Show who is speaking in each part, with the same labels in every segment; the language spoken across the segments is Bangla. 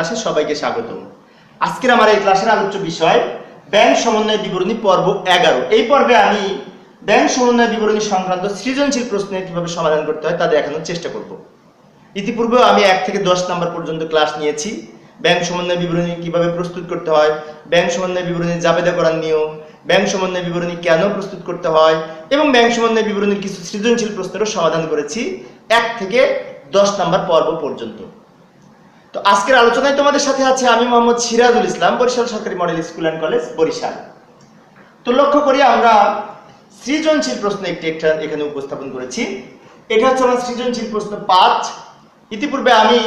Speaker 1: ক্লাসে সবাইকে স্বাগত আজকের আমার এই ক্লাসের আলোচ্য বিষয়, ব্যাংক সমন্বয় বিবরণী পর্ব এগারো। এই পর্বে আমি ব্যাংক সমন্বয় বিবরণী সংক্রান্ত সৃজনশীল প্রশ্নের কীভাবে সমাধান করতে হয় তা দেখানোর চেষ্টা করব। ইতিপূর্বে আমি এক থেকে দশ নম্বর পর্যন্ত ক্লাস নিয়েছি। ব্যাংক সমন্বয় বিবরণী কীভাবে প্রস্তুত করতে হয়, ব্যাংক সমন্বয় বিবরণী জাবেদা করার নিয়ম, ব্যাংক সমন্বয় বিবরণী কেন প্রস্তুত করতে হয় এবং ব্যাংক সমন্বয় বিবরণীর কিছু সৃজনশীল প্রশ্নেরও সমাধান করেছি এক থেকে দশ নম্বর পর্ব পর্যন্ত। তো আজকের আলোচনায় তোমাদের সাথে আছে আমি মোহাম্মদ সিরাজুল ইসলাম, বরিশাল সরকারি model school and college, Barishal. তো লক্ষ্য করি আমরা সৃজনশীল প্রশ্ন একটি একটা এখানে উপস্থাপন করেছি। এটা হচ্ছে আমার সৃজনশীল প্রশ্ন পাঁচ। ইতিপূর্বে আমি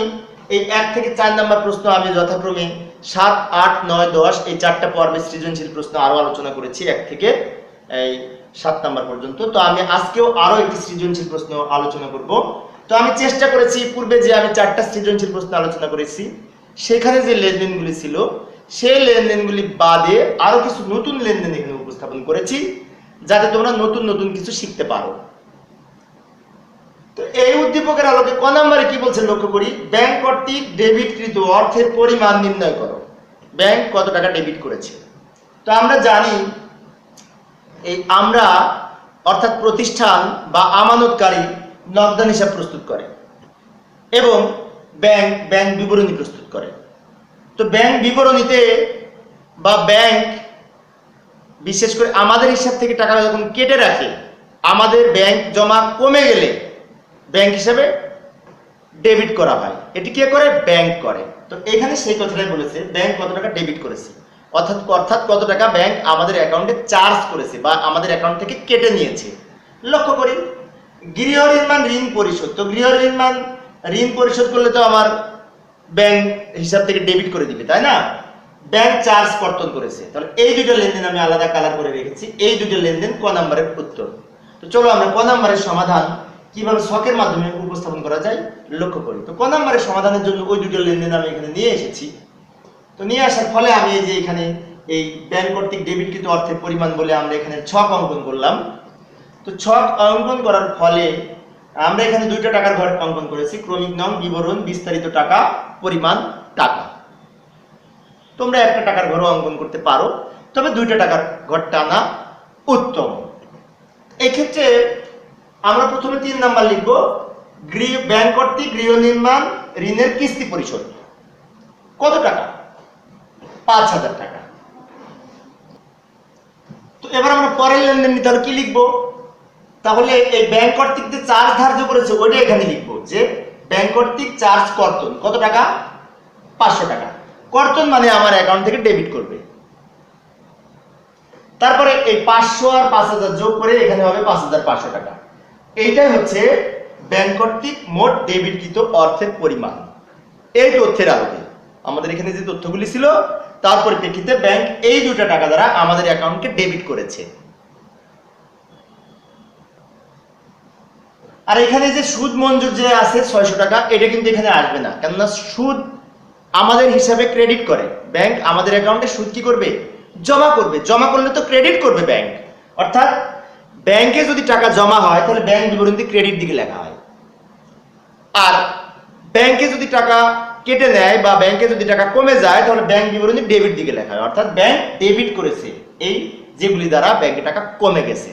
Speaker 1: এই এক থেকে চার নাম্বার প্রশ্ন আমি যথাক্রমে সাত, আট, নয়, দশ, এই চারটা পর্বে সৃজনশীল প্রশ্ন আরও আলোচনা করেছি, এক থেকে এই সাত নাম্বার পর্যন্ত। তো আমি আজকেও আরও একটি সৃজনশীল প্রশ্ন আলোচনা করব। তো আমি চেষ্টা করেছি, পূর্বে যে আমি চারটা সৃজনশীল প্রশ্ন আলোচনা করেছি, সেখানে যে লেনদেনগুলি ছিল, সেই লেনদেনগুলি বাদে আরও কিছু নতুন লেনদেন এখানে উপস্থাপন করেছি, যাতে তোমরা নতুন নতুন কিছু শিখতে পারো। তো এই উদ্দীপকের আলোকে ক নম্বরে কি বলছে লক্ষ্য করি? ব্যাংক কর্তৃক ডেবিটকৃত অর্থের পরিমাণ নির্ণয় করো। ব্যাংক কত টাকা ডেবিট করেছে? তো আমরা জানি, এই আমরা অর্থাৎ প্রতিষ্ঠান বা আমানতকারী নগদান হিসাব প্রস্তুত করে এবং ব্যাংক ব্যাংক বিবরণী প্রস্তুত করে। তো ব্যাংক বিবরণীতে বা ব্যাংক, বিশেষ করে আমাদের হিসাব থেকে টাকা যখন কেটে রাখে, আমাদের ব্যাংক জমা কমে গেলে ব্যাংক হিসাবে ডেবিট করা হয়। এটি কে করে? ব্যাংক করে। তো এখানে সেই কথাটাই বলেছে, ব্যাংক কত টাকা ডেবিট করেছে? অর্থাৎ অর্থাৎ কত টাকা ব্যাংক আমাদের অ্যাকাউন্টে চার্জ করেছে বা আমাদের অ্যাকাউন্ট থেকে কেটে নিয়েছে। লক্ষ্য করি গৃহ নির্মাণ ঋণ পরিশোধ। তো গৃহ নির্মাণ ঋণ পরিশোধ করলে তো আমার ব্যাংক হিসাব থেকে ডেবিট করে দিবে, তাই না? ব্যাংক চার্জ কর্তন করেছে। তাহলে এই দুটো লেনদেন আমি আলাদা কালার করে রেখেছি। এই দুটো লেনদেন ক নাম্বারের উত্তর? তো চলো আমরা ক নাম্বারের সমাধান কীভাবে শখের মাধ্যমে উপস্থাপন করা যায় লক্ষ্য করি। তো ক নাম্বারের সমাধানের জন্য ওই দুটো লেনদেন আমি এখানে নিয়ে এসেছি। তো নিয়ে আসার ফলে আমি এই যে এখানে এই ব্যাংক কর্তৃক ডেবিটকৃত অর্থের পরিমাণ বলে আমরা এখানে ছক অঙ্কন করলাম। তো ছক অঙ্কন করার ফলে আমরা এখানে দুইটা টাকার ঘর অঙ্কন করেছি। ক্রমিক নং, বিবরণ, বিস্তারিত টাকা, পরিমাণ, টাকা। তোমরা একটা টাকার ঘরও অঙ্কন করতে পারো, তবে দুইটা টাকার ঘর টানা উত্তম। এক্ষেত্রে আমরা প্রথমে তিন নাম্বার লিখব, গৃহ, ব্যাংক কর্তৃক গৃহ নির্মাণ ঋণের কিস্তি পরিশোধ। কত টাকা? পাঁচ হাজার টাকা। তো এবার আমরা পরের লেনদেন নিতে কি লিখব? তাহলে এই ব্যাংক কর্তৃক যে চার্জ ধার্য করেছে, ওইটা এখানে লিখব যে ব্যাংক কর্তৃক চার্জ কর্তন। কত টাকা? পাঁচশো টাকা। কর্তন মানে আমার অ্যাকাউন্ট থেকে ডেবিট করবে। তারপরে এই পাঁচশো আর পাঁচ হাজার যোগ করে এখানে হবে পাঁচ হাজার পাঁচশো টাকা। এইটাই হচ্ছে ব্যাংক কর্তৃক মোট ডেবিটকৃত অর্থের পরিমাণ। এই তথ্যের আলোকে। আমাদের এখানে যে তথ্যগুলি ছিল, তার পরিপ্রেক্ষিতে ব্যাংক এই দুটা টাকা দ্বারা আমাদের অ্যাকাউন্টকে ডেবিট করেছে। আর এখানে যে সুদ মঞ্জুর যে আছে ছয়শো টাকা, এটা কিন্তু এখানে আসবে না। কেননা সুদ আমাদের হিসাবে ক্রেডিট করে। ব্যাংক আমাদের অ্যাকাউন্টে সুদ কি করবে? জমা করবে। জমা করলে তো ক্রেডিট করবে ব্যাংক অর্থাৎ ব্যাংকে যদি টাকা জমা হয়, তাহলে ব্যাংক বিবরণী ক্রেডিট দিকে লেখা হয়। আর ব্যাংকে যদি টাকা কেটে নেয় বা ব্যাংকে যদি টাকা কমে যায়, তাহলে ব্যাংক বিবরণী ডেবিট দিকে লেখা হয়। অর্থাৎ ব্যাংক ডেবিট করেছে। এই যেগুলি দ্বারা ব্যাংকে টাকা কমে গেছে।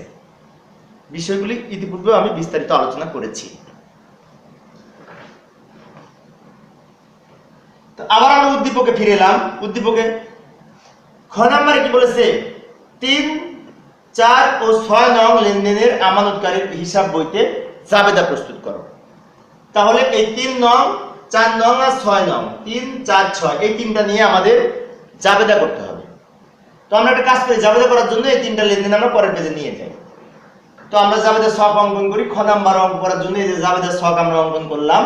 Speaker 1: বিষয়গুলি ইতিপূর্বে আমি বিস্তারিত আলোচনা করেছি। আবার আমরা উদ্দীপকে ফিরে এলাম। উদ্দীপকে খ নাম্বারে কি বলেছে? তিন, চার ও ছয় নং লেনদেনের আমানতকারীর হিসাব বইতে জাবেদা প্রস্তুত করো। তাহলে এই তিন নং, চার নং আর ছয় নং, তিন, চার, ছয়, এই তিনটা নিয়ে আমাদের জাবেদা করতে হবে। তো আমরা একটা কাজ করি, জাবেদা করার জন্য এই তিনটা লেনদেন আমরা পরের পেজে নিয়ে যাই। তো আমরা জাবেদার শখ অঙ্কন করি, খ নাম্বার অঙ্ক করার জন্য এই যে জাবেদার শখ আমরা অঙ্কন করলাম।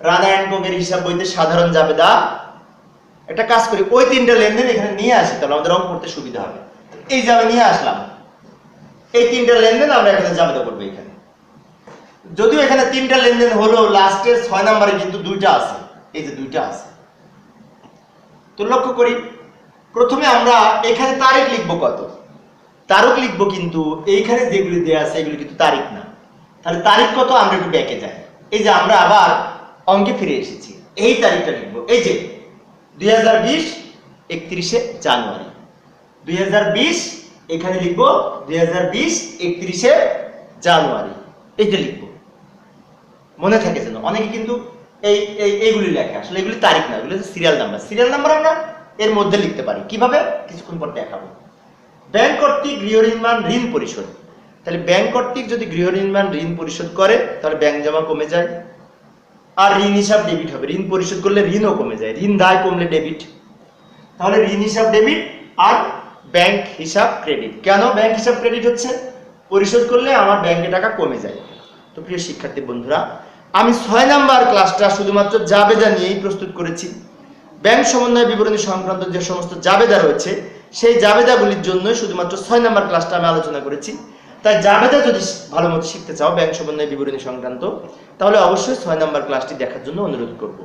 Speaker 1: রানা অ্যান্ড কোকের হিসাব বইতে সাধারণ জাবেদা একটা কাজ করি, ওই তিনটা লেনদেন এখানে নিয়ে আসি, তাহলে আমাদের অঙ্ক করতে সুবিধা হবে। এই যে নিয়ে আসলাম, এই তিনটা লেনদেন আমরা এখানে জাবেদা করব এখানে। যদিও এখানে তিনটা লেনদেন হলো, লাস্টের ছয় নাম্বারে কিন্তু দুইটা আছে, এই যে দুইটা আছে। তো লক্ষ্য করি, প্রথমে আমরা এখানে তারিখ লিখব কত? তারিখ লিখব কিন্তু এইখানে যেগুলি দেওয়া আছে, এগুলি কিন্তু তারিখ না। তাহলে তারিখ কত? আমরা একটু ব্যাকে যাই। এই যে আমরা আবার অঙ্কে ফিরে এসেছি। এই তারিখটা লিখব। এই যে, দুই হাজার বিশ একত্রিশে জানুয়ারি। দুই হাজার বিশ এখানে লিখব, দুই হাজার বিশ একত্রিশে জানুয়ারি। এইটা লিখব। মনে থাকে যেন। অনেকে কিন্তু এই এই, এইগুলি লেখে। আসলে এগুলি তারিখ না, এগুলি সিরিয়াল নাম্বার সিরিয়াল নাম্বার আমরা এর মধ্যে লিখতে পারি। কীভাবে? কিছুক্ষণ পর দেখাবো। ব্যাংক কর্তৃক গৃহ নির্মাণ ঋণ পরিশোধ। তাহলে ব্যাংক কর্তৃক যদি গৃহ নির্মাণ ঋণ পরিশোধ করে, তাহলে ব্যাংক জমা কমে যায়। আর ঋণ হিসাব ডেবিট হবে। ঋণ পরিশোধ করলে ঋণও কমে যায়। ঋণ দায় কমলে ডেবিট তাহলে ঋণ হিসাব ডেবিট আর ব্যাংক হিসাব ক্রেডিট কেন ব্যাংক হিসাব ক্রেডিট হচ্ছে? পরিশোধ করলে আমার ব্যাংকে টাকা কমে যায়। তো প্রিয় শিক্ষার্থী বন্ধুরা, আমি ছয় নাম্বার ক্লাসটা শুধুমাত্র জাবেদা নিয়েই প্রস্তুত করেছি। ব্যাংক সমন্বয় বিবরণী সংক্রান্ত যে সমস্ত জাবেদা রয়েছে সেই জাবেদাগুলির জন্যই শুধুমাত্র ছয় নম্বর ক্লাসটা আমি আলোচনা করেছি। তাই জাবেদা যদি ভালো মতো শিখতে চাও, ব্যাংক সমন্বয় বিবরণী সংক্রান্ত, তাহলে অবশ্যই ছয় নম্বর ক্লাসটি দেখার জন্য অনুরোধ করব।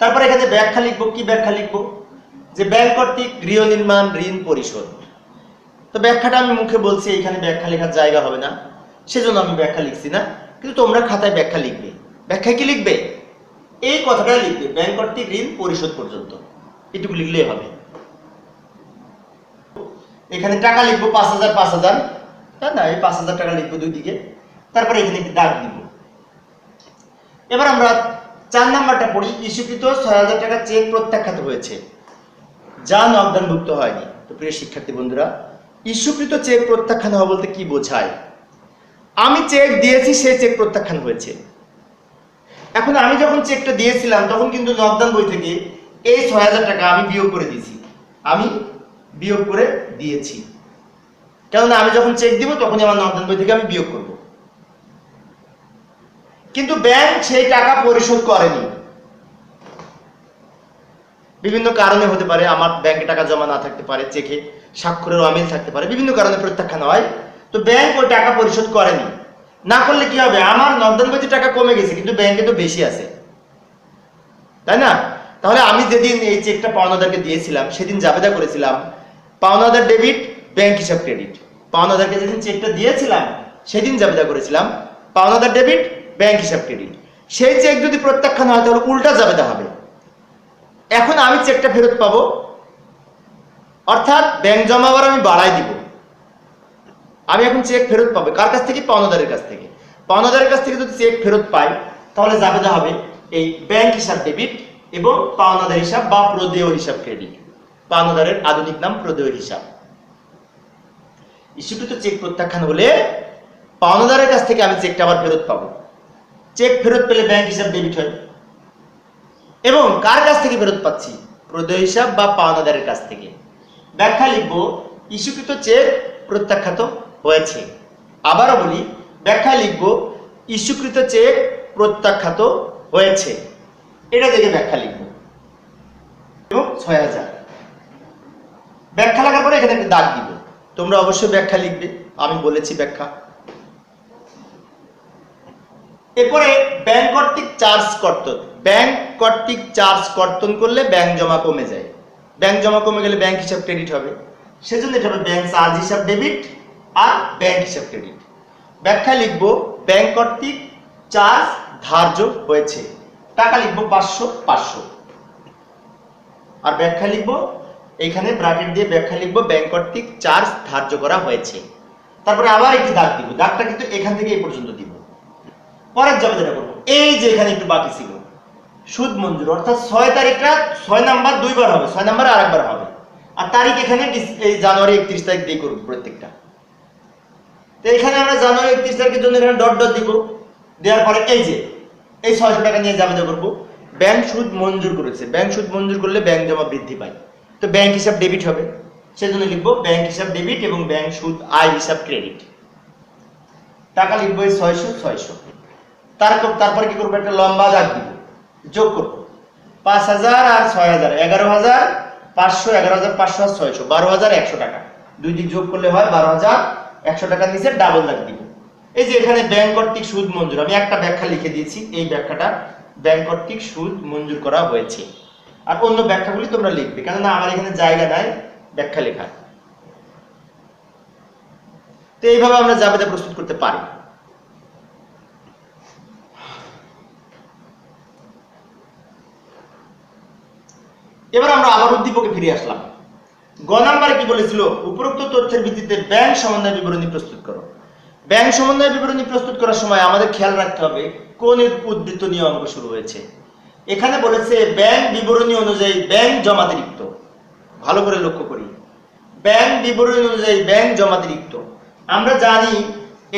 Speaker 1: তারপর এখানে ব্যাখ্যা লিখব, কি ব্যাখ্যা লিখব? যে ব্যাংক কর্তৃক গৃহ নির্মাণ, ঋণ পরিশোধ। তো ব্যাখ্যাটা আমি মুখে বলছি, এখানে ব্যাখ্যা লেখার জায়গা হবে না। সেজন্য আমি ব্যাখ্যা লিখছি না, কিন্তু তোমরা খাতায় ব্যাখ্যা লিখবে। ব্যাখ্যা কি লিখবে? এই কথাটা লিখবে, ব্যাংক কর্তৃক ঋণ পরিশোধ পর্যন্ত। এটুকু লিখলেই হবে। এখানে টাকা লিখব পাঁচ হাজার পাঁচ হাজার। তাই না, এই পাঁচ হাজার টাকা লিখব দুই দিকে। তারপরে এখানে একটি দাগ দিব। এবার আমরা চার নাম্বারটা পড়ি। ইস্যুকৃত ছয় হাজার টাকা চেক প্রত্যাখ্যাত হয়েছে। যা নগদানভুক্ত হয়নি। তো প্রিয় শিক্ষার্থী বন্ধুরা, ইস্যুকৃত চেক প্রত্যাখ্যান হওয়া বলতে কি বোঝায়? আমি চেক দিয়েছি সেই চেক প্রত্যাখ্যান হয়েছে। এখন আমি যখন চেকটা দিয়েছিলাম, তখন কিন্তু নগদান বই থেকে এই ছয় হাজার টাকা আমি বিয়োগ করে দিয়েছি। আমি বিয়োগ করে দিয়েছি। কেননা আমি যখন চেক দিব, তখনই আমার নগদান বই থেকে আমি বিয়োগ করব। কিন্তু ব্যাংক সেই টাকা পরিশোধ করেনি। বিভিন্ন কারণে হতে পারে আমার ব্যাংকে টাকা জমা না থাকতে পারে চেকে স্বাক্ষরের অমিল থাকতে পারে, বিভিন্ন কারণে প্রত্যাখ্যান হয়। তো ব্যাংক ওই টাকা পরিশোধ করেনি। না করলে কি হবে? আমার নগদানবাজি টাকা কমে গেছে, কিন্তু ব্যাংকে তো বেশি আছে। তাই না? তাহলে আমি যেদিন এই চেকটা পাওনাদারকে দিয়েছিলাম, সেদিন জাবেদা করেছিলাম পাওনাদার ডেবিট, ব্যাংক হিসাব ক্রেডিট। পাওনাদারকে যেদিন চেকটা দিয়েছিলাম, সেদিন জাবেদা করেছিলাম। পাওনাদার ডেবিট, ব্যাংক হিসাব ক্রেডিট। সেই চেক যদি প্রত্যাখ্যান হয়, তাহলে উল্টা জাবেদা হবে। এখন আমি চেকটা ফেরত পাবো। অর্থাৎ ব্যাংক জমা আবার আমি বাড়াই দিব। আমি এখন চেক ফেরত পাবো। কার কাছ থেকে? পাওনাদারের কাছ থেকে। পাওনাদারের কাছ থেকে যদি চেক ফেরত পাই, তাহলে জাবেদা হবে এই ব্যাংক হিসাব ডেবিট এবং পাওনাদার হিসাব বা প্রদেয় হিসাব ক্রেডিট। পাওনাদারের আধুনিক নাম প্রদেয় হিসাব। ইস্যুকৃত চেক প্রত্যাখ্যান হলে পাওনাদারের কাছ থেকে আমি চেকটা আবার ফেরত পাবো। চেক ফেরত পেলে ব্যাংক হিসাব ডেবিট হয়। এবং কার কাছ থেকে ফেরত পাচ্ছি? প্রদেয় হিসাব বা পাওনাদারের কাছ থেকে। ব্যাখ্যা লিখব ইস্যুকৃত চেক প্রত্যাখ্যাত হয়েছে। আবারও বলি ব্যাখ্যা লিখব, ইস্যুকৃত চেক প্রত্যাখ্যাত হয়েছে। এটা দেখে ব্যাখ্যা লিখব। এবং ছয় হাজার। ব্যাখ্যা লাগার পরে এখানে একটা দাগ দিব। তোমরা অবশ্যই ব্যাখ্যা লিখবে। আমি বলেছি ব্যাখ্যা। এরপরে ব্যাংক কর্তৃক চার্জ কর্তন। ব্যাংক কর্তৃক চার্জ কর্তন করলে ব্যাংক জমা কমে যায়। ব্যাংক জমা কমে গেলে ব্যাংক হিসাব ক্রেডিট হবে। সেজন্য এটা হবে ব্যাংক চার্জ হিসাব ডেবিট আর ব্যাংক হিসাব ক্রেডিট। ব্যাখ্যা লিখব, ব্যাংক কর্তৃক চার্জ ধার্য হয়েছে। টাকা লিখব পাঁচশো পাঁচশো। আর ব্যাখ্যা লিখব এখানে ব্রাকেট দিয়ে ব্যাখ্যা লিখব ব্যাংক কর্তৃক চার্জ ধার্য করা হয়েছে। তারপরে আবার একটি দাগ দিব, দাগটা কিন্তু এখান থেকে এই পর্যন্ত দিব। পরের যাবে যেটা করব। এই যে এখানে একটু বাকি ছিল, সুদ মঞ্জুর, অর্থাৎ ছয় তারিখটা, ছয় নাম্বার দুইবার হবে, ছয় নাম্বার আরেকবার হবে। আর তারিখ এখানে এই জানুয়ারি একত্রিশ তারিখ দিয়ে করব প্রত্যেকটা। তো এখানে আমরা জানুয়ারি একত্রিশ তারিখের জন্য এখানে ডট ডট দিব। দেওয়ার পরে এই যে, এই ছয়শো টাকা নিয়ে যাবে করব। ব্যাংক সুদ মঞ্জুর করেছে। ব্যাংক সুদ মঞ্জুর করলে ব্যাংক জমা বৃদ্ধি পায়। তো ব্যাংক হিসাব ডেবিট হবে। সেজন্য লিখব ব্যাংক হিসাব ডেবিট এবং ব্যাংক সুদ, আয় হিসাব ক্রেডিট টাকা লিখব এই ছয়শো ছয়শো। তারপর, তারপরে কি করব? একটা লম্বা দাগ দিব। যোগ করব। পাঁচ হাজার আর ছয় হাজার, এগারো হাজার পাঁচশো, এগারো হাজার পাঁচশো আর ছয়শো। বারো হাজার একশো টাকা। দুই দিক যোগ করলে হয় বারো হাজার একশো টাকার নিচে ডাবল দাগ দিব। এই যে এখানে ব্যাংক কর্তৃক সুদ মঞ্জুর। আমি একটা ব্যাখ্যা লিখে দিয়েছি। এই ব্যাখ্যাটা ব্যাংক কর্তৃক সুদ মঞ্জুর করা হয়েছে। আর অন্য ব্যাখ্যাগুলি তোমরা লিখবে, কেননা আমার এখানে জায়গা নাই, ব্যাখ্যা লেখা। তো এইভাবে আমরা জাবেদা প্রস্তুত করতে পারি। এবার আমরা আবার উদ্দীপকে ফিরে আসলাম। গ নাম্বারে কি বলেছিল? উপরোক্ত তথ্যের ভিত্তিতে ব্যাংক সমন্বয় বিবরণী প্রস্তুত করো। ব্যাংক সমন্বয় বিবরণী প্রস্তুত করার সময় আমাদের খেয়াল রাখতে হবে কোন উদ্বৃত্ত নিয়ে অঙ্ক শুরু হয়েছে। এখানে বলেছে ব্যাংক বিবরণী অনুযায়ী ব্যাংক জমাতিরিক্ত। ভালো করে লক্ষ্য করি। ব্যাংক বিবরণী অনুযায়ী ব্যাংক জমাতিরিক্ত। আমরা জানি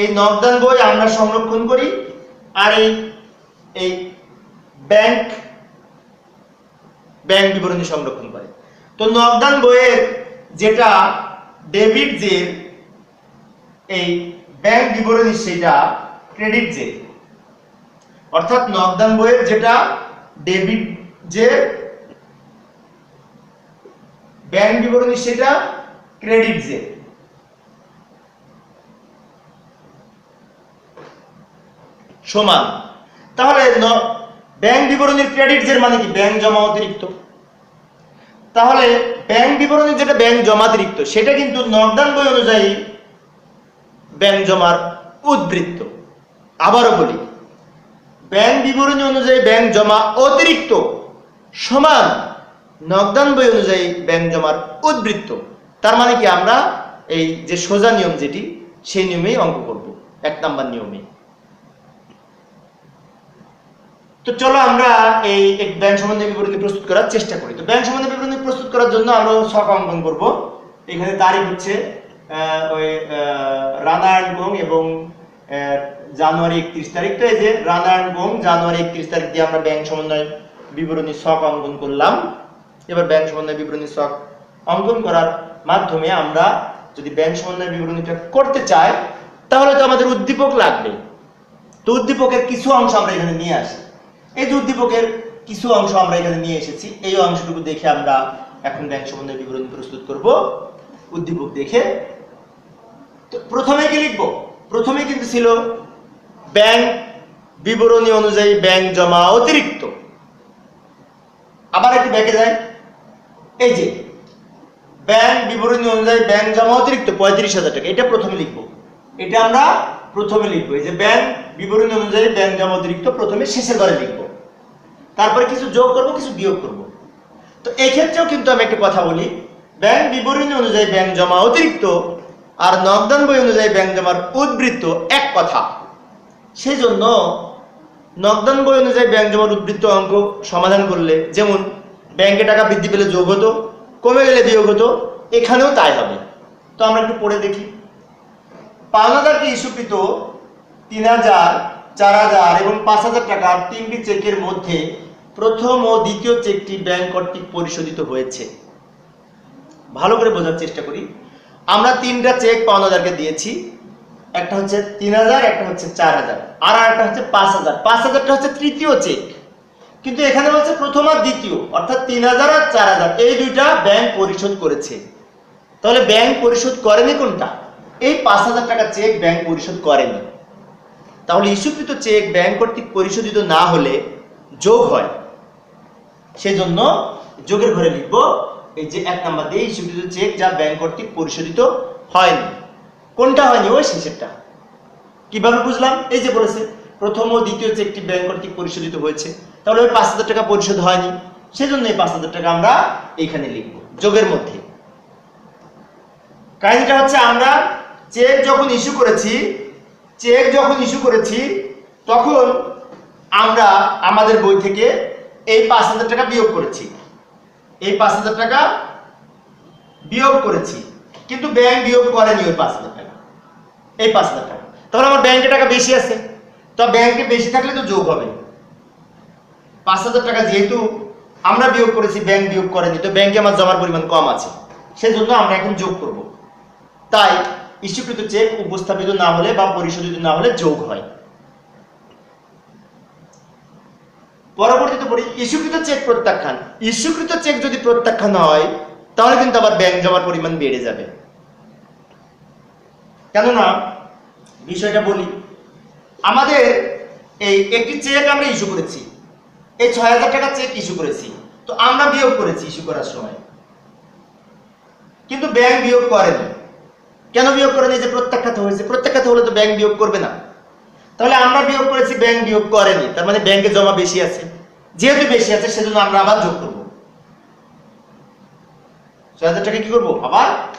Speaker 1: এই নগদান বই আমরা সংরক্ষণ করি আর এই এই ব্যাংক ব্যাংক বিবরণী সংরক্ষণ করে। তো নগদান বইয়ের যেটা ডেবিট যে এই ব্যাংক বিবরণী সেটা ক্রেডিট যে অর্থাৎ নগদান বইয়ের যেটা ডেবিট যে ব্যাংক বিবরণী, সেটা ক্রেডিট যে। সমান। তাহলে ব্যাংক বিবরণীর ক্রেডিট জের মানে কি? ব্যাংক জমা অতিরিক্ত। তাহলে ব্যাংক বিবরণী যেটা, ব্যাংক জমা অতিরিক্ত, সেটা কিন্তু নগদান বই অনুযায়ী ব্যাংক জমার উদ্বৃত্ত আবারও বলি ব্যাংক বিবরণী অনুযায়ী ব্যাংক জমা অতিরিক্ত। সমান নগদান বই অনুযায়ী ব্যাংক জমার উদ্বৃত্ত। তার মানে কি আমরা এই যে সোজা নিয়ম যেটি, সেই নিয়মেই অঙ্ক করব, এক নাম্বার নিয়মে। তো চলো আমরা এই ব্যাংক সম্বন্ধে বিবরণী প্রস্তুত করার চেষ্টা করি। তো ব্যাংক সম্বন্ধে বিবরণী প্রস্তুত করার জন্য আমরা ছক অঙ্কন করব। এখানে তারিখ হচ্ছে ওই রানা এবং জানুয়ারি একত্রিশ তারিখ তো এই যে গোং জানুয়ারি একত্রিশ তারিখ দিয়ে আমরা ব্যাংক সমন্বয় বিবরণী শখ অঙ্কন করলাম। এবার ব্যাংক সমন্বয় বিবরণী শখ অঙ্কন করার মাধ্যমে আমরা যদি ব্যাংক সমন্বয় বিবরণীটা করতে চাই, তাহলে তো আমাদের উদ্দীপক লাগবে। তো উদ্দীপকের কিছু অংশ আমরা এখানে নিয়ে আসি। এই যে উদ্দীপকের কিছু অংশ আমরা এখানে নিয়ে এসেছি, এই অংশটুকু দেখে আমরা এখন ব্যাংক সম্বন্ধে বিবরণী প্রস্তুত করব। উদ্দীপক দেখে তো প্রথমে কি লিখব? প্রথমে কিন্তু ছিল ব্যাংক বিবরণী অনুযায়ী ব্যাংক জমা অতিরিক্ত। আবার একটু ব্যাকে যায় এই যে, ব্যাংক বিবরণী অনুযায়ী ব্যাংক জমা অতিরিক্ত পঁয়ত্রিশ হাজার টাকা। এটা প্রথমে লিখব। এটা আমরা প্রথমে লিখব। এই যে ব্যাংক বিবরণী অনুযায়ী ব্যাংক জমা অতিরিক্ত প্রথমে শেষের ঘরে লিখব। তারপরে কিছু যোগ করব, কিছু বিয়োগ করব। তো এই ক্ষেত্রেও কিন্তু আমি একটা কথা বলি। ব্যাংক বিবরণী অনুযায়ী ব্যাংক জমা অতিরিক্ত আর নগদান বই অনুযায়ী ব্যাংক জমার উদ্বৃত্ত এক কথা। সেই জন্য নগদান বই অনুযায়ী ব্যাংক জমার উদ্বৃত্ত অঙ্ক সমাধান করলে, যেমন ব্যাংকে টাকা বৃদ্ধি পেলে যোগ হতো, কমে গেলে বিয়োগ হতো, এখানেও তাই হবে। তো আমরা একটু পড়ে দেখি। পাওনাদারকে ইস্যুকৃত তিন হাজার, চার হাজার এবং পাঁচ হাজার টাকার তিনটি চেকের মধ্যে প্রথম ও দ্বিতীয় চেকটি ব্যাংক কর্তৃক পরিশোধিত হয়েছে। ভালো করে বোঝার চেষ্টা করি। আমরা তিনটা চেক পাওনাদারকে দিয়েছি। একটা হচ্ছে তিন হাজার, একটা হচ্ছে চার হাজার। আর একটা হচ্ছে পাঁচ হাজার। পাঁচ হাজারটা হচ্ছে তৃতীয় চেক। কিন্তু এখানে হচ্ছে প্রথম আর দ্বিতীয়, অর্থাৎ তিন হাজার আর চার হাজার। এই দুইটা ব্যাংক পরিশোধ করেছে। তাহলে ব্যাংক পরিশোধ করেনি কোনটা? এই পাঁচ হাজার টাকা চেক ব্যাংক পরিশোধ করেনি। তাহলে ইস্যুকৃত চেক ব্যাংক কর্তৃক পরিশোধিত না হলে যোগ হয়। সেজন্য যোগের ঘরে লিখব, এই যে এক নাম্বার দিয়ে ইস্যুকৃত চেক যা ব্যাংক কর্তৃক পরিশোধিত হয়নি। কোনটা হয়নি? ওই শেষেরটা। কীভাবে বুঝলাম? এই যে বলেছে, প্রথম ও দ্বিতীয় চেকটি ব্যাংক কর্তৃক পরিশোধিত হয়েছে, তাহলে ওই পাঁচ হাজার টাকা পরিশোধ হয়নি। সেজন্য এই পাঁচ হাজার টাকা আমরা এইখানে লিখব, যোগের মধ্যে। কাহিনীটা হচ্ছে আমরা চেক যখন ইস্যু করেছি চেক যখন ইস্যু করেছি, তখন আমরা আমাদের বই থেকে এই পাঁচ হাজার টাকা বিয়োগ করেছি। এই পাঁচ হাজার টাকা বিয়োগ করেছি। কিন্তু ব্যাংক বিয়োগ করেনি ওই পাঁচ হাজার এই পাঁচ হাজার টাকা। তাহলে আমার ব্যাংকে টাকা বেশি আছে। তো ব্যাংকে বেশি থাকলে তো যোগ হবে। পাঁচ হাজার টাকা যেহেতু আমরা বিয়োগ করেছি ব্যাংক বিয়োগ করেনি, তো ব্যাংকে আমার জমার পরিমাণ কম আছে। সেজন্য আমরা এখন যোগ করব। তাই ইস্যুকৃত চেক উপস্থাপিত না হলে বা পরিশোধিত না হলে যোগ হয়। পরবর্তীতে পড়ি, ইস্যুকৃত চেক প্রত্যাখ্যান। ইস্যুকৃত চেক যদি প্রত্যাখ্যান হয়, তাহলে কিন্তু আবার ব্যাংক জমার পরিমাণ বেড়ে যাবে। কেননা, বিষয়টা বলি। আমাদের এই একটি চেক আমরা ইস্যু করেছি। এই ছয় হাজার টাকা চেক ইস্যু করেছি। তো আমরা বিয়োগ করেছি ইস্যু করার সময়। কিন্তু ব্যাংক বিয়োগ করেনি। কেন বিয়োগ করেনি? যে প্রত্যাখ্যাত হয়েছে। প্রত্যাখ্যাত হলে তো ব্যাংক বিয়োগ করবে না। তাহলে আমরা বিয়োগ করেছি ব্যাংক বিয়োগ করেনি। তার মানে ব্যাংকে জমা বেশি আছে। যেহেতু বেশি আছে, সেজন্য আমরা আবার যোগ করব। ছয় হাজার টাকা কি করব? আবার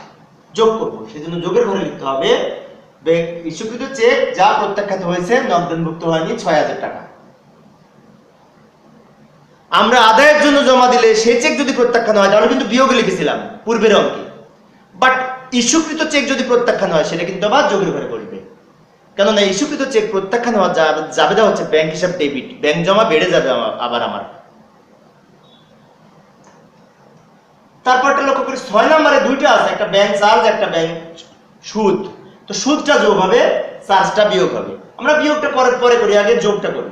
Speaker 1: যোগ করব। সেই জন্য যোগের ঘরে লিখতে হবে। ইস্যুকৃত চেক যা প্রত্যাখ্যাত হয়েছে, নগদানভুক্ত হয়নি ছয় হাজার টাকা। আমরা আদায়ের জন্য জমা দিলে সেই চেক যদি প্রত্যাখ্যান হয়, তাহলে কিন্তু বিয়োগে লিখেছিলাম, পূর্বের অঙ্কে। বাট ইস্যুকৃত চেক যদি প্রত্যাখ্যান হয়, সেটা কিন্তু আবার যোগের ঘরে করবে কেননা ইস্যুকৃত চেক প্রত্যাখ্যান হওয়া যা- যাবেদা হচ্ছে ব্যাংক হিসাব ডেবিট। ব্যাংক জমা বেড়ে যাবে আবার আমার। তারপরটা লক্ষ্য করি, ছয় নম্বরে দুইটা আছে, একটা ব্যাংক চার্জ একটা ব্যাংক সুদ। তো সুদটা যোগ হবে চার্জটা বিয়োগ হবে। আমরা বিয়োগটা করার পরে করি, আগে যোগটা করি।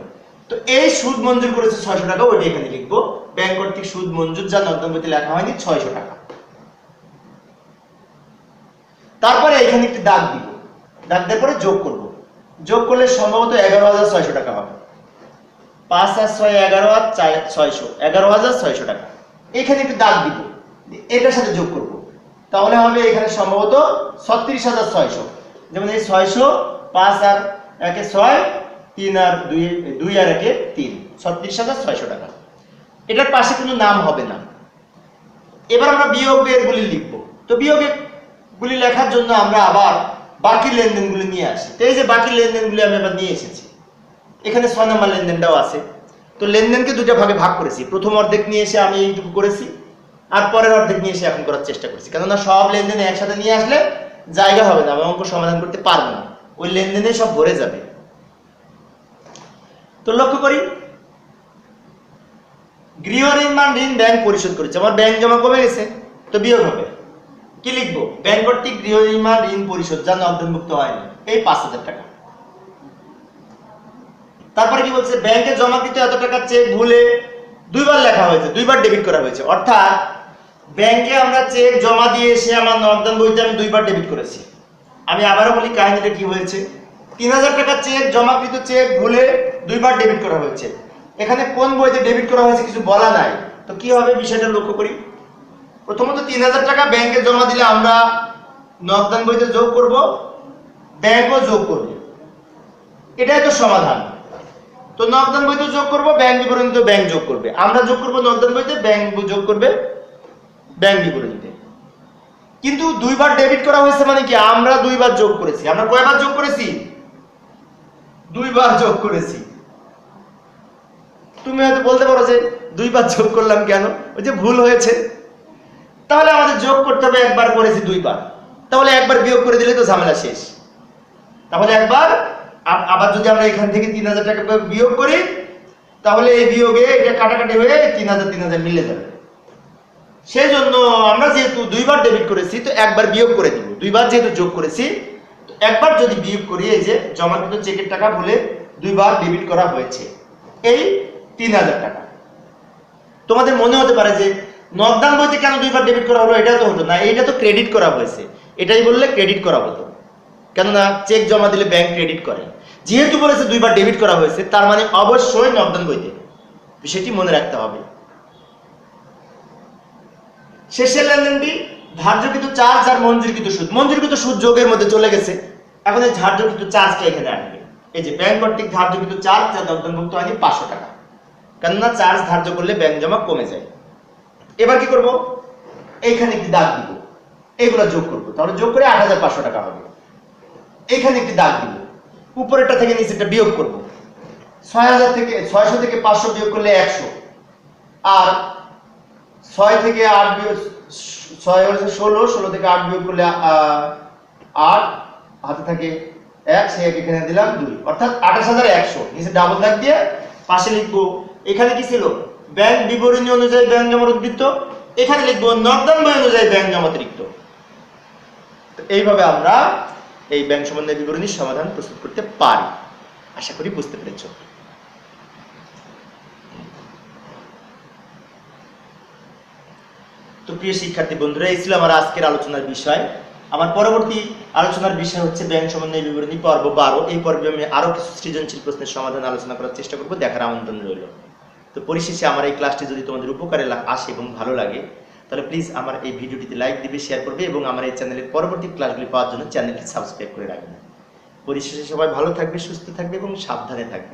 Speaker 1: তো এই সুদ মঞ্জুর করেছে ছয়শো টাকা, ওইটা এখানে লিখব। ব্যাংক কর্তৃক সুদ মঞ্জুর যা নগদান বইতে লেখা হয়নি, ছয়শো টাকা। তারপরে এখানে একটি দাগ দিব। দাগ দেওয়ার পরে যোগ করব। যোগ করলে সম্ভবত এগারো হাজার ছয়শো টাকা হবে। পাঁচ আর ছয় এগারো আর ছয়শো। এগারো হাজার ছয়শো টাকা। এখানে একটি দাগ দিব। এটার সাথে যোগ করব। তাহলে হবে এখানে সম্ভবত ছত্রিশ হাজার ছয়শো। যেমন এই ছয়শো পাঁচ আর একে ছয়, তিন আর দুই দুই আর একে তিন। ছত্রিশ হাজার ছয়শো টাকা। এটার পাশে কোনো নাম হবে না। এবার আমরা বিয়োগের গুলি লিখব। তো বিয়োগের গুলি লেখার জন্য আমরা আবার বাকি লেনদেনগুলি নিয়ে আসি। তো এই যে বাকি লেনদেনগুলি আমি আবার নিয়ে এসেছি। এখানে ছয় নম্বর লেনদেনটাও আছে। তো লেনদেনকে দুটো ভাগে ভাগ করেছি। প্রথম অর্ধেক নিয়ে এসে আমি এইটুকু করেছি। আর পরের অর্ধেক নিয়ে এসে এখন করার চেষ্টা করছি। কেননা সব লেনদেন একসাথে নিয়ে আসলে জায়গা হবে না অঙ্ক সমাধান করতে পারব না। ওই লেনদেনে সব ভরে যাবে। তো লক্ষ্য করি, গৃহ নির্মাণ ঋণ ব্যাংক পরিশোধ করেছে। আমার ব্যাংক জমা কমে গেছে, তো বিয়োগ হবে। কি লিখব? ব্যাংক কর্তৃক গৃহ নির্মাণ ঋণ পরিশোধ, যা নগদানমুক্ত হয়নি। এই পাঁচ হাজার টাকা। তারপরে কি বলছে? ব্যাংকে জমাকৃত এত টাকার চেক ভুলে দুইবার লেখা হয়েছে, দুইবার ডেবিট করা হয়েছে। অর্থাৎ ব্যাংকে আমরা চেক জমা দিয়ে এসে আমার নগদান বইতে আমি দুইবার ডেবিট করেছি। আমি আবারও বলি, কাহিনীটা কি হয়েছে? তিন হাজার টাকা চেক, জমাকৃত চেক ভুলে দুইবার ডেবিট করা হয়েছে। এখানে কোন বইতে ডেবিট করা হয়েছে কিছু বলা নাই। তো কি হবে বিষয়টা লক্ষ্য করি। প্রথমত তিন হাজার টাকা ব্যাংকে জমা দিলে আমরা নগদান বইতে যোগ করব, ব্যাংকও যোগ করবে। এটাই তো সমাধান। তো নগদান বইতে যোগ করব, ব্যাংক বিবরণীতে ব্যাংক যোগ করবে। আমরা যোগ করব নগদান বইতে, ব্যাংক যোগ করবে। ব্যাংক বিবরণীতে কিন্তু দুইবার ডেবিট করা হয়েছে মানে কি? আমরা দুইবার যোগ করেছি। আমরা কয়বার যোগ করেছি? দুইবার যোগ করেছি। তুমি হয়তো বলতে পারো যে দুইবার যোগ করলাম কেন? ওই যে ভুল হয়েছে। তাহলে আমাদের যোগ করতে হবে একবার করেছি দুইবার। তাহলে একবার বিয়োগ করে দিলে তো ঝামেলা শেষ। তাহলে একবার আবার যদি আমরা এখান থেকে তিন হাজার টাকা বিয়োগ করি, তাহলে এই বিয়োগে এটা কাটাকাটি হয়ে তিন হাজার তিন হাজার মিলে যাবে। সেই জন্য আমরা যেহেতু দুইবার ডেবিট করেছি, তো একবার বিয়োগ করে দিব। দুইবার যেহেতু যোগ করেছি একবার যদি বিয়োগ করি, এই যে জমাকৃত চেকের টাকা ভুলে দুইবার ডেবিট করা হয়েছে। এই তিন হাজার টাকা। তোমাদের মনে হতে পারে যে নগদান বইতে কেন দুইবার ডেবিট করা হলো? এটা তো হতো না। এটা তো ক্রেডিট করা হয়েছে। এটাই বললে ক্রেডিট করা হতো। কেননা চেক জমা দিলে ব্যাংক ক্রেডিট করে। যেহেতু বলেছে দুইবার ডেবিট করা হয়েছে, তার মানে অবশ্যই নগদান বইতে। বিষয়টি মনে রাখতে হবে। শেষের লেনদেনটি, ধার্যকৃত চার্জ আর মঞ্জুরকৃত সুদ। মঞ্জুরকৃত সুদ যোগের মধ্যে চলে গেছে। এখন এই ধার্যকৃত চার্জটা এখানে আসবে এই যে ব্যাংক কর্তৃক ধার্যকৃত চার্জ যা নগদানভুক্ত হয়নি, পাঁচশো টাকা। কেননা চার্জ ধার্য করলে ব্যাংক জমা কমে যায়। এবার কি করব? এইখানে একটি দাগ দিব। এগুলো যোগ করব। তাহলে যোগ করে আট হাজার পাঁচশো টাকা হবে। এখানে একটি দাগ দিব। উপরেরটা থেকে নিচেরটা বিয়োগ করব। ছয় হাজার থেকে, ছয়শো থেকে পাঁচশো বিয়োগ করলে একশো। আর ছয় থেকে আট বিয়োগ, ছয় হচ্ছে ষোলো ষোলো থেকে আট বিয়োগ করলে আট, হাতে থাকে এক সে এখানে দিলাম দুই। অর্থাৎ আঠাশ হাজার একশো। নিচে ডাবল দাগ দিয়ে পাশে লিখব, এখানে কি ছিল? ব্যাংক বিবরণী অনুযায়ী ব্যাংক জমার উদ্বৃত্ত এখানে লিখব নগদান বই অনুযায়ী ব্যাংক জমা অতিরিক্ত তো এইভাবে আমরা এই ব্যাংক সম্বন্ধে বিবরণীর সমাধান প্রস্তুত করতে পারি। আশা করি বুঝতে পেরেছ। তো প্রিয় শিক্ষার্থী বন্ধুরা, এই ছিল আমার আজকের আলোচনার বিষয়। আমার পরবর্তী আলোচনার বিষয় হচ্ছে ব্যাংক সমন্বয় বিবরণী পর্ব বারো। এই পর্বে আমি আরও কিছু সৃজনশীল প্রশ্নের সমাধান আলোচনা করার চেষ্টা করব, দেখার আমন্ত্রণ রইল। তো পরিশেষে আমার এই ক্লাসটি যদি তোমাদের উপকারে আসে এবং ভালো লাগে, তাহলে প্লিজ আমার এই ভিডিওটিতে লাইক দিবে শেয়ার করবে এবং আমার এই চ্যানেলের পরবর্তী ক্লাসগুলি পাওয়ার জন্য চ্যানেলটি সাবস্ক্রাইব করে রাখবে। পরিশেষে সবাই ভালো থাকবে, সুস্থ থাকবে এবং সাবধানে থাকবে।